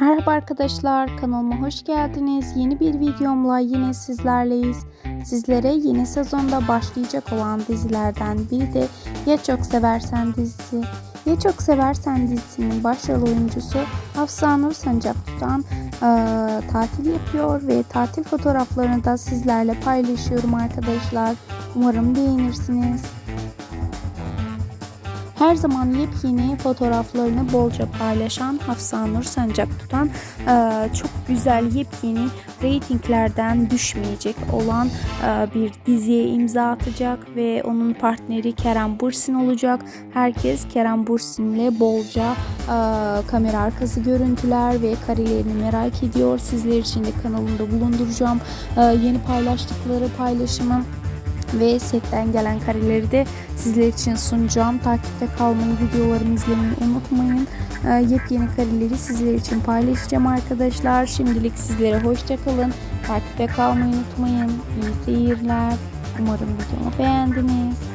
Merhaba arkadaşlar kanalıma hoş geldiniz. Yeni bir videomla yine sizlerleyiz. Sizlere yeni sezonda başlayacak olan dizilerden biri de Ya Çok Seversen dizisi. Ya Çok Seversen dizisinin başrol oyuncusu Hafsanur Sancak tutan eee, tatil yapıyor ve tatil fotoğraflarını da sizlerle paylaşıyorum arkadaşlar. Umarım beğenirsiniz. Her zaman yepyeni fotoğraflarını bolca paylaşan Hafsanur Sancak tutan eee, çok güzel yepyeni reytinglerden düşmeyecek olan eee, bir diziye imza atacak ve onun partneri Kerem Bursin olacak. Herkes Kerem Bursin ile bolca eee, kamera arkası görüntüler ve karelerini merak ediyor. Sizler için de kanalımda bulunduracağım. Yeni paylaştıkları paylaşımı ve setten gelen kareleri de sizler için sunacağım. Takipte kalmayı, videolarımı izlemeyi unutmayın. Ee, yepyeni kareleri sizler için paylaşacağım arkadaşlar. Şimdilik sizlere hoşça kalın. Takipte kalmayı unutmayın. İyi seyirler. Umarım videomu beğendiniz.